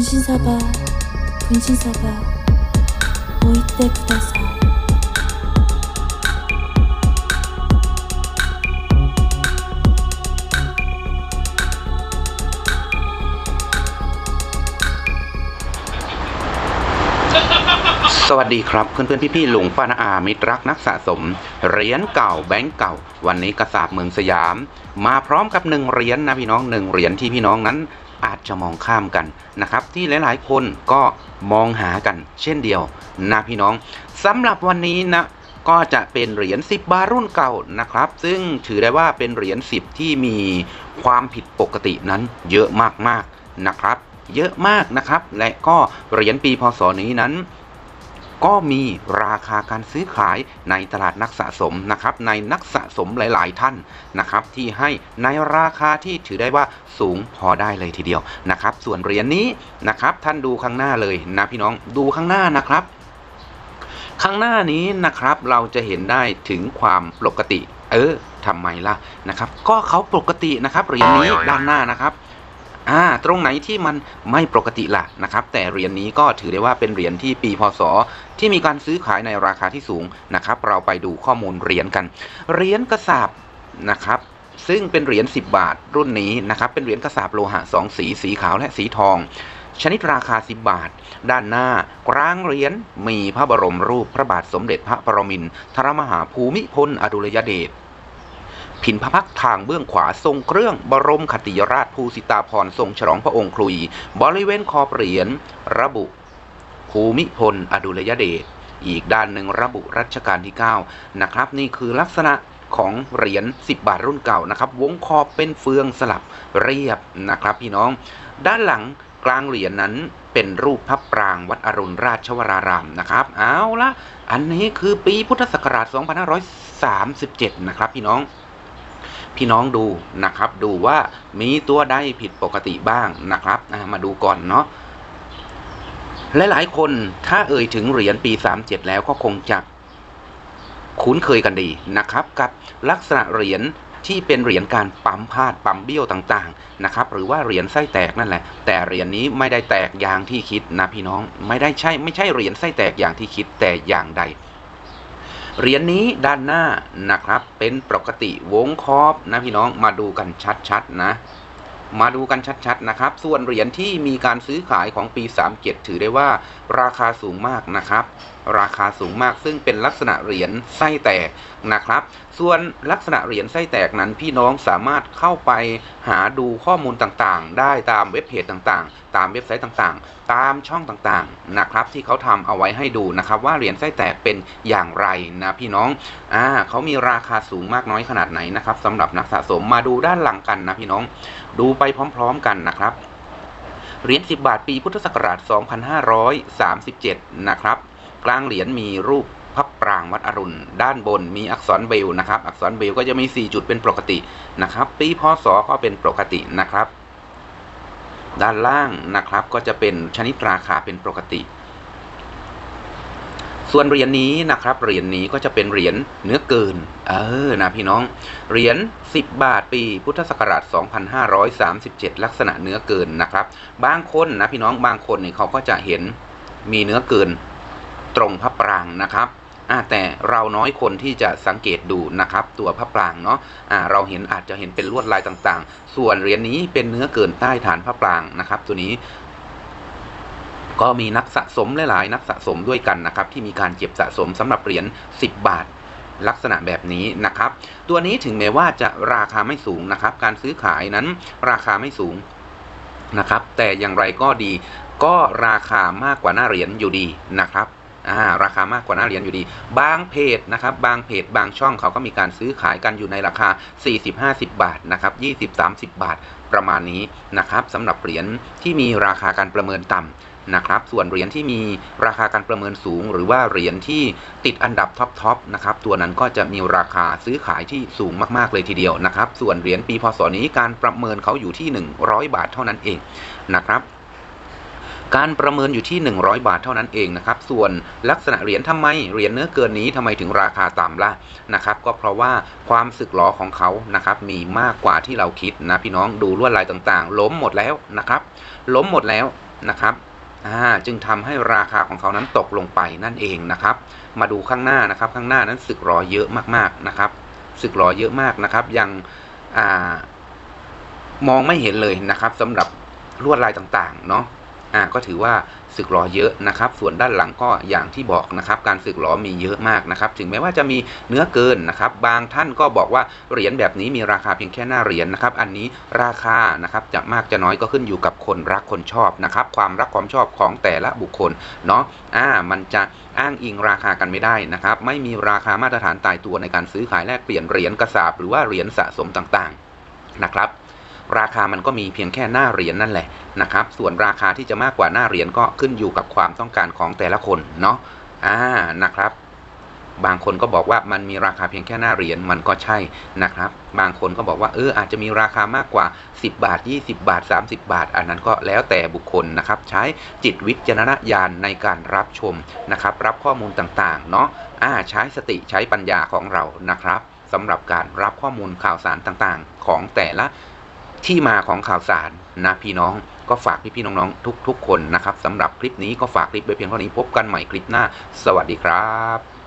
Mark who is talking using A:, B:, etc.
A: 분신사바 분신사바 오이테 쿠다사이
B: สวัสดีครับเพื่อนเพื่อนพี่พี่ๆลุงป้านาอามิตรรักนักสะสม เหรียญเก่าแบงก์เก่า วันนี้กระสาบเมืองสยาม มาพร้อมกับหนึ่งเหรียญนะพี่น้องหนึ่งเหรียญที่พี่น้องนั้น อาจจะมองข้ามกันนะครับ ที่หลายๆ คนก็มองหากันเช่นเดียวนะพี่น้องสำหรับวันนี้นะก็จะเป็นเหรียญ 10 บาทรุ่นเก่านะครับ ซึ่งถือได้ว่าเป็นเหรียญ 10 ที่มีความผิดปกตินั้นเยอะมากๆนะครับ เยอะมากนะครับ และก็เหรียญปีพศนี้นั้น ก็มีราคาการซื้อขายในตลาดนักสะสมนะครับ ในนักสะสมหลาย ๆ ท่านนะครับ ที่ให้ในราคาที่ถือได้ว่าสูงพอได้เลยทีเดียวนะครับ ส่วนเหรียญนี้นะครับท่านดูข้างหน้าเลยนะพี่น้องดูข้างหน้านะครับข้างหน้านี้นะครับเราจะเห็นได้ถึงความปกติ เออทำไมล่ะนะครับ ก็เขาปกตินะครับเหรียญนี้ด้านหน้านะครับอ่าตรงไหนที่มันไม่ปกติล่ะนะครับ แต่เหรียญนี้ก็ถือได้ว่าเป็นเหรียญที่ปีพศ ที่มีการซื้อขายในราคาที่สูงนะครับ เราไปดูข้อมูลเหรียญกัน เหรียญกระสาบนะครับซึ่งเป็นเหรียญ 10 บาทรุ่นนี้นะครับ เป็นเหรียญกระสาบโลหะสองสี สีขาวและสีทอง ชนิดราคา 10 บาท ด้านหน้ากลางเหรียญมีพระบรมรูปพระบาทสมเด็จพระปรมินทรมหาภูมิพลอดุลยเดชผินพระพักทางเบื้องขวาทรงเครื่องบรมคติยราชภูสิตาพรทรงฉลองพระองค์คลุย บริเวณขอบเหรียญระบุ ภูมิพล อดุลยเดช อีกด้านหนึ่งระบุรัชกาลที่ 9 นะครับ นี่คือลักษณะของเหรียญ 10 บาทรุ่นเก่านะครับ วงขอบเป็นเฟืองสลับเรียบนะครับ พี่น้อง ด้านหลังกลางเหรียญนั้นเป็นรูปพระปรางวัดอรุณราชวรารามนะครับ เอาละอันนี้คือปีพุทธศักราช 2537 นะครับ พี่น้อง พี่น้องดูนะครับ ดูว่ามีตัวใดผิดปกติบ้างนะครับมาดูก่อนเนาะ หลายๆคนถ้าเอ่ยถึงเหรียญปี 37 แล้วก็คงจะคุ้นเคยกันดีนะครับ กับลักษณะเหรียญที่เป็นเหรียญการปั๊มพาดปั๊มเบี้ยวต่างๆนะครับ หรือว่าเหรียญไส้แตกนั่นแหละ แต่เหรียญนี้ไม่ได้แตกอย่างที่คิดนะพี่น้องไม่ได้ใช่ไม่ใช่เหรียญไส้แตกอย่างที่คิดแต่อย่างใดเหรียญนี้ด้านหน้านะครับเป็นปกติวงครอบนะพี่น้องมาดูกันชัดๆนะ มาดูกันชัดๆนะครับ ส่วนเหรียญที่มีการซื้อขายของปี 37 ถือได้ว่า ราคาสูงมากนะครับ ราคาสูงมากซึ่งเป็นลักษณะเหรียญไส้แตกนะครับ ส่วนลักษณะเหรียญไส้แตกนั้นพี่น้องสามารถเข้าไปหาดูข้อมูลต่างๆ ได้ตามเว็บเพจต่างๆ ตามเว็บไซต์ต่างๆ ตามช่องต่างๆนะครับ ที่เขาทำเอาไว้ให้ดูนะครับ ว่าเหรียญไส้แตกเป็นอย่างไรนะพี่น้องอ่าเขามีราคาสูงมากน้อยขนาดไหนนะครับสำหรับนักสะสมมาดูด้านหลังกันนะพี่น้องดูไปพร้อมๆกันนะครับเหรียญ10 บาทปีพุทธศักราช 2537 นะครับ กลางเหรียญมีรูปพระปรางวัดอรุณ ด้านบนมีอักษรเบลนะครับ อักษรเบลก็จะมี 4 จุดเป็นปกตินะครับ ปีพศก็เป็นปกตินะครับ ด้านล่างนะครับก็จะเป็นชนิดราคาเป็นปกติ ส่วนเหรียญนี้นะครับเหรียญนี้ก็จะเป็นเหรียญเนื้อเกิน เออนะพี่น้องเหรียญ10 บาทปี พุทธศักราช 2537 ลักษณะเนื้อเกินนะครับ บางคนนะพี่น้องบางคนเนี่ยเขาก็จะเห็นมีเนื้อเกินตรงพระปรางนะครับแต่เราน้อยคนที่จะสังเกตดูนะครับ ตัวพระปรางเนาะอ่าเราเห็นอาจจะเห็นเป็นลวดลายต่างๆ ส่วนเหรียญนี้เป็นเนื้อเกินใต้ฐานพระปรางนะครับ ตัวนี้ ก็มีนักสะสมหลายๆ นักสะสมด้วยกันนะครับ ที่มีการเก็บสะสมสำหรับเหรียญ10 บาทลักษณะแบบนี้นะครับ ตัวนี้ถึงแม้ว่าจะราคาไม่สูงนะครับ การซื้อขายนั้นราคาไม่สูงนะครับ แต่อย่างไรก็ดี ก็ราคามากกว่าหน้าเหรียญอยู่ดีนะครับ อ่าราคามากกว่าหน้าเหรียญอยู่ดี บางเพจนะครับบางเพจบางช่องเขาก็มีการซื้อขายกันอยู่ในราคา 40-50 บาทนะครับ20-30 บาทประมาณนี้นะครับสำหรับเหรียญที่มีราคาการประเมินต่ำนะครับส่วนเหรียญที่มีราคาการประเมินสูง หรือว่าเหรียญที่ติดอันดับท็อปๆนะครับตัวนั้นก็จะมีราคาซื้อขายที่สูงมากๆเลยทีเดียวนะครับส่วนเหรียญปีพศนี้การประเมินเขาอยู่ที่ 100 บาทเท่านั้นเองนะครับ การประเมินอยู่ที่ 100 บาทเท่านั้นเองนะครับ ส่วนลักษณะเหรียญทำไมเหรียญเนื้อเกินนี้ทำไมถึงราคาต่ำล่ะนะครับ ก็เพราะว่าความสึกหรอของเขานะครับ มีมากกว่าที่เราคิดนะพี่น้องดูลวดลายต่างๆ ล้มหมดแล้วนะครับ ล้มหมดแล้วนะครับจึงทำให้ราคาของเขานั้นตกลงไปนั่นเองนะครับ มาดูข้างหน้านะครับ ข้างหน้านั้นสึกรอเยอะมากๆนะครับ สึกรอเยอะมากนะครับ ยังอมองไม่เห็นเลยนะครับสำหรับลวดลายต่างๆ เนาะ อ่าก็ถือว่าสึกหรอเยอะนะครับ ส่วนด้านหลังก็อย่างที่บอกนะครับ การสึกหรอมีเยอะมากนะครับ ถึงแม้ว่าจะมีเนื้อเกินนะครับ บางท่านก็บอกว่าเหรียญแบบนี้มีราคาเพียงแค่หน้าเหรียญนะครับ อันนี้ราคานะครับจะมากจะน้อยก็ขึ้นอยู่กับคนรักคนชอบนะครับ ความรักความชอบของแต่ละบุคคลเนาะ อ่า มันจะอ้างอิงราคากันไม่ได้นะครับ ไม่มีราคามาตรฐานตายตัวในการซื้อขายแลกเปลี่ยนเหรียญกระสาบหรือว่าเหรียญสะสมต่างๆนะครับ ราคามันก็มีเพียงแค่หน้าเหรียญนั่นแหละนะครับ ส่วนราคาที่จะมากกว่าหน้าเหรียญก็ขึ้นอยู่กับความต้องการของแต่ละคนเนาะอ่านะครับ บางคนก็บอกว่ามันมีราคาเพียงแค่หน้าเหรียญมันก็ใช่นะครับ บางคนก็บอกว่าเอออาจจะมีราคามากกว่า 10 บาท 20 บาท 30 บาท อันนั้นก็แล้วแต่บุคคลนะครับ ใช้จิตวิจารณญาณในการรับชมนะครับ รับข้อมูลต่างๆ เนาะอ่าใช้สติใช้ปัญญาของเรานะครับสำหรับการรับข้อมูลข่าวสารต่างๆ ของแต่ละ ที่มาของข่าวสารนะพี่น้องก็ฝากพี่ๆน้องๆ ทุก ๆ คนนะครับสำหรับคลิปนี้ก็ฝากคลิปไว้เพียงเท่านี้พบกันใหม่คลิปหน้า สวัสดีครับ